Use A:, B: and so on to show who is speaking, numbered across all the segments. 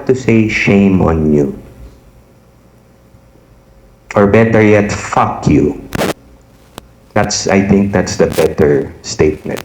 A: want to say shame on you. Or better yet, fuck you. That's, I think that's the better statement.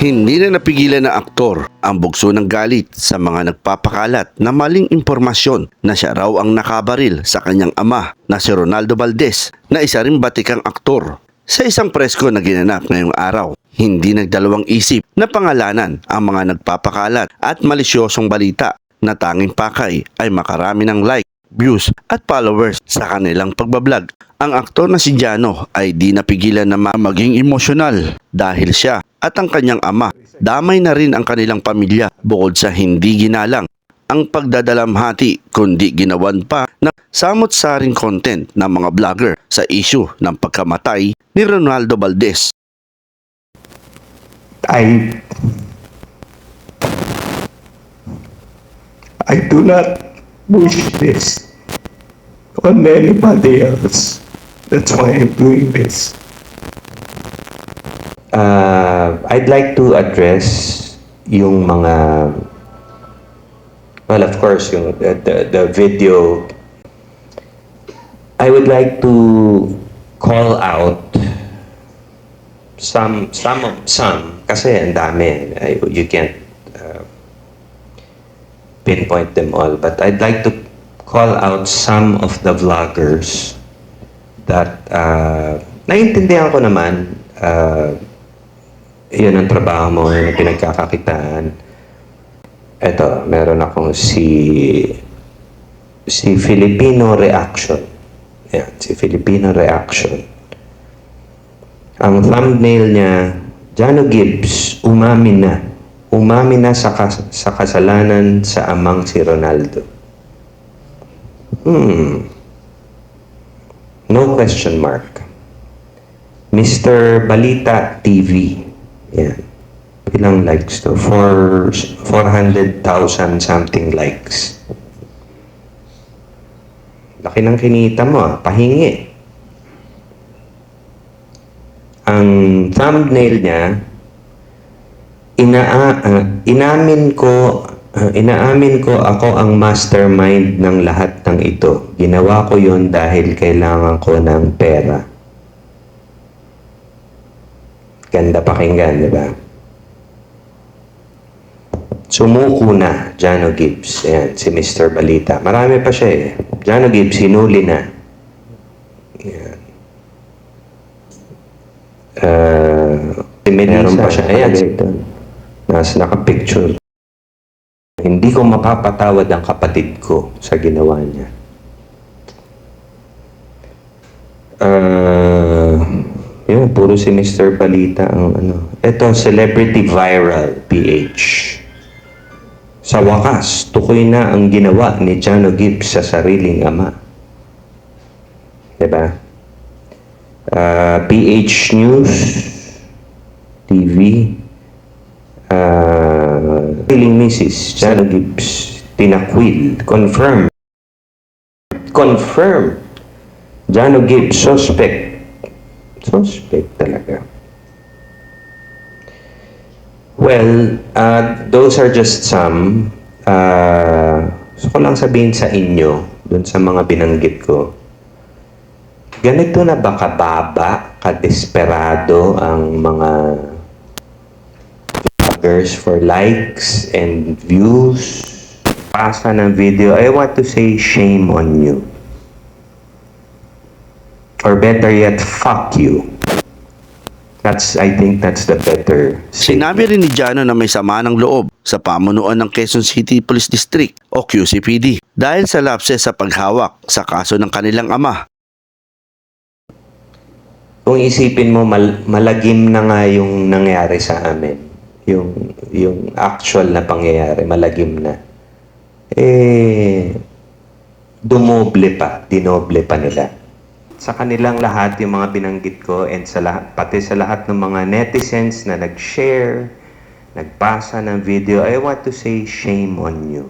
B: Hindi na napigilan ng aktor ang bugso ng galit sa mga nagpapakalat na maling impormasyon na siya raw ang nakabaril sa kanyang ama na si Ronaldo Valdez na isa ring batikang aktor. Sa isang presko na ginanap ngayong araw, hindi nagdalawang isip na pangalanan ang mga nagpapakalat at malisyosong balita na tanging pakay ay makarami ng like, views at followers sa kanilang pagbablog. Ang aktor na si Jano ay di napigilan na ma- maging emosyonal dahil siya at ang kanyang ama damay na rin ang kanilang pamilya bukod sa hindi ginalang ang pagdadalamhati kundi ginawan pa na samot-saring content ng mga vlogger sa issue ng pagkamatay ni Ronaldo Valdez.
A: I I do not wish this on anybody else. That's why I'm doing this. Uh, I'd like to address yung mga well, of course, yung the, the, the video. I would like to call out some some of some. Kasi ang dami. You can't uh, pinpoint them all. But I'd like to call out some of the vloggers that uh, naiintindihan ko naman uh, yun ang trabaho mo yun ang pinagkakakitaan. Eto meron akong si si Filipino Reaction. Yan si Filipino Reaction ang thumbnail niya, Jano Gibbs, umamin na. Umamin na sa, kas- sa kasalanan sa amang si Ronaldo. Hmm. No question mark. Mr. Balita TV. Yan. Ilang likes to? For 400,000 something likes. Laki ng kinita mo ah. Pahingi. Ang thumbnail niya, ina ah, inamin ko ah, inaamin ko ako ang mastermind ng lahat ng ito. Ginawa ko yon dahil kailangan ko ng pera. Ganda pakinggan, di ba? Sumuko na, Jano Gibbs. Ayan, si Mr. Balita. Marami pa siya eh. Jano Gibbs, hinuli na. Uh, meron pa siya. Ayan, nasa nakapicture. Hindi ko mapapatawad ang kapatid ko sa ginawa niya. Uh, yun, puro si Mr. Balita ang ano. Ito, Celebrity Viral PH. Sa wakas, tukoy na ang ginawa ni Jano Gibbs sa sariling ama. Diba? Uh, PH News TV uh, Mrs. Jano Gibbs Tinakwil. Confirm. Confirm. Jano Gibbs Suspect. Suspect talaga. Well, uh, those are just some. Uh, gusto ko lang sabihin sa inyo dun sa mga binanggit ko Ganito na ba kababa, kadesperado ang mga vloggers for likes and views? Pasa ng video, I want to say shame on you. Or better yet, fuck you. That's, I think that's the better
B: Sinabi rin ni Jano na may sama ng loob sa pamunuan ng Quezon City Police District o QCPD dahil sa lapses sa paghawak sa kaso ng kanilang ama
A: kung isipin mo mal- malagim na nga yung nangyari sa amin. Yung yung actual na pangyayari malagim na. Eh dumoble pa dinoble pa nila. Sa kanilang lahat yung mga binanggit ko and sa lahat, pati sa lahat ng mga netizens na nag-share nagpasa ng video I want to say shame on you.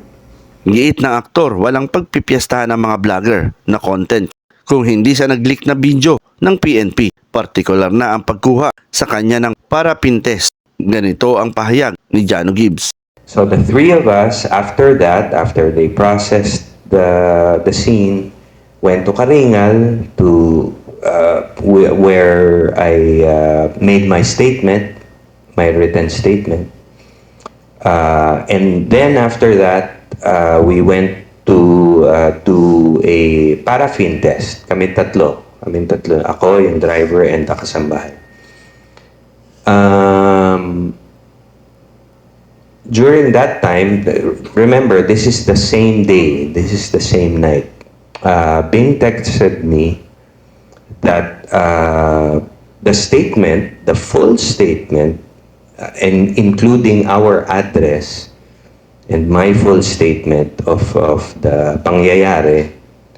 B: Giit ng aktor, walang pagpipiestahan ng mga vlogger na content kung hindi sa nag-leak na video ng PNP. Partikular na ang pagkuha sa kanya ng parapin test Ganito ang pahayag ni Jano Gibbs.
A: So the three of us, after that, after they processed the the scene, went to Karingal to uh, wh- where I uh, made my statement, my written statement. Uh, and then after that, uh, we went to uh, to a paraffin test. Kami tatlo. Kami tatlo. Ako, yung driver, and kasambahay. Um, during that time, remember, this is the same day, this is the same night. Uh, Bing texted me that uh, the statement, the full statement, uh, and including our address and my full statement of, of the pangyayari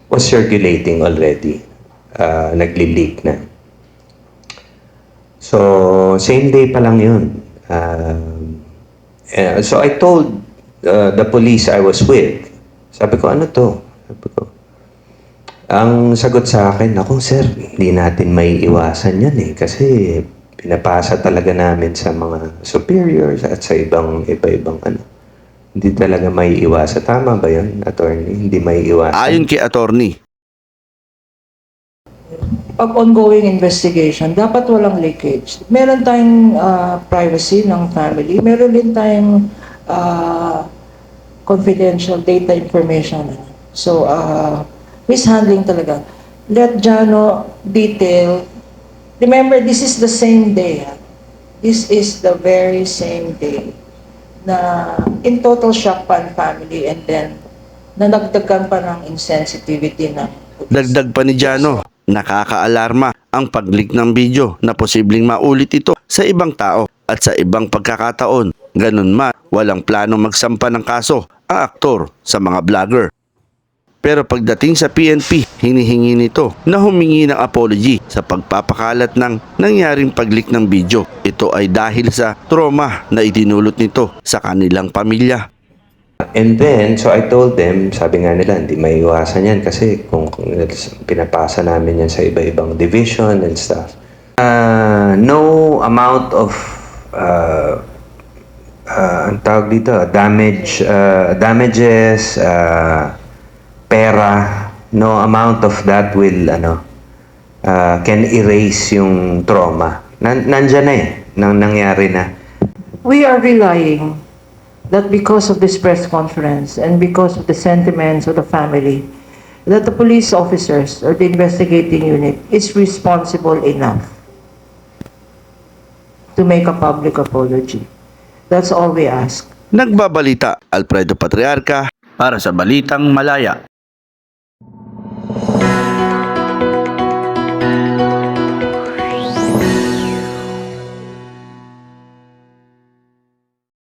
A: was circulating already. Uh, nagli-leak na. So, same day pa lang yun. Eh, so, I told uh, the police I was with, sabi ko, ano to? Sabi ko, ang sagot sa akin, ako sir, hindi natin may iwasan yan eh. Kasi pinapasa talaga namin sa mga superiors at sa ibang iba-ibang ano. Hindi talaga may iwasan. Tama ba yun, attorney? Hindi may iwasan.
B: Ayon kay attorney,
C: pag ongoing investigation, dapat walang leakage. Meron tayong ah, privacy ng family, meron din tayong ah, confidential data information. So, ah, mishandling talaga. Let Jano detail. Remember, this is the same day. This is the very same day na in total shock pa ang family and then nanagdagan pa ng insensitivity ng police.
B: dagdag pa ni Jano, nakakaalarma ang pag-leak ng video na posibleng maulit ito sa ibang tao at sa ibang pagkakataon. Ganun man, walang plano magsampa ng kaso ang aktor sa mga vlogger. Pero pagdating sa PNP, hinihingi nito na humingi ng apology sa pagpapakalat ng nangyaring pag-leak ng video. Ito ay dahil sa trauma na itinulot nito sa kanilang pamilya.
A: And then, so I told them, sabi nga nila, hindi may iwasan yan kasi kung, kung pinapasa namin yan sa iba-ibang division and stuff. Uh, no amount of, uh, uh, ang tawag dito, damage, uh, damages, uh, pera, no amount of that will, ano, uh, can erase yung trauma. Nan nandyan na eh, nang nangyari na.
C: we are relying that because of this press conference and because of the sentiments of the family, that the police officers or the investigating unit is responsible enough to make a public apology. That's all we ask.
B: Nagbabalita Alfredo Patriarca
D: para sa Balitang Malaya.